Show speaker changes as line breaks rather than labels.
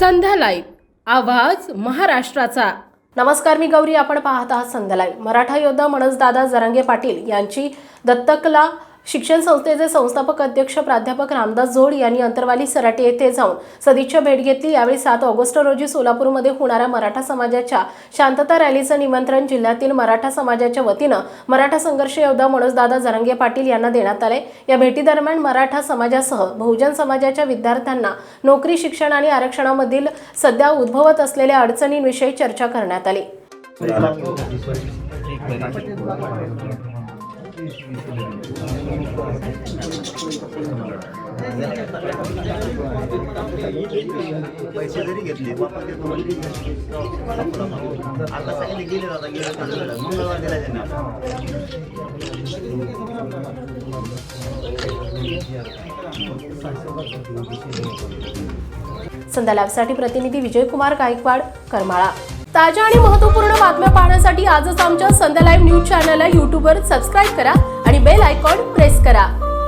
संध्या live आवाज महाराष्ट्राचा. नमस्कार मी गौरी. आपण पाहत आहात संध्या लाईव्ह मराठा योद्धा मनसदादा जरांगे पाटील यांची दत्तकला शिक्षण संस्थेचे संस्थापक अध्यक्ष प्राध्यापक रामदास जोड यांनी अंतरवाली सराटी येथे जाऊन सदिच्छा भेट घेतली. यावेळी सात ऑगस्ट रोजी सोलापूरमध्ये होणाऱ्या मराठा समाजाच्या शांतता रॅलीचं निमंत्रण जिल्ह्यातील मराठा समाजाच्या वतीनं मराठा संघर्ष योद्धा मनोजदादा जरंगे पाटील यांना देण्यात आले. या भेटीदरम्यान मराठा समाजासह बहुजन समाजाच्या विद्यार्थ्यांना नोकरी शिक्षण आणि आरक्षणामधील सध्या उद्भवत असलेल्या अडचणींविषयी चर्चा करण्यात आली.
पैसे जरी घेतले बापा ते आता सांगितले गेले आता गेले मंगळवार दिला त्यांना.
संध्या लॅबसाठी प्रतिनिधी विजयकुमार गायकवाड करमाळा. ताज्या आणि महत्त्वपूर्ण बातम्या पाहण्यासाठी आजच आमच्या संध्या लाईव्ह न्यूज चॅनलला यूट्यूबवर सबस्क्राईब करा आणि बेल आयकॉन प्रेस करा.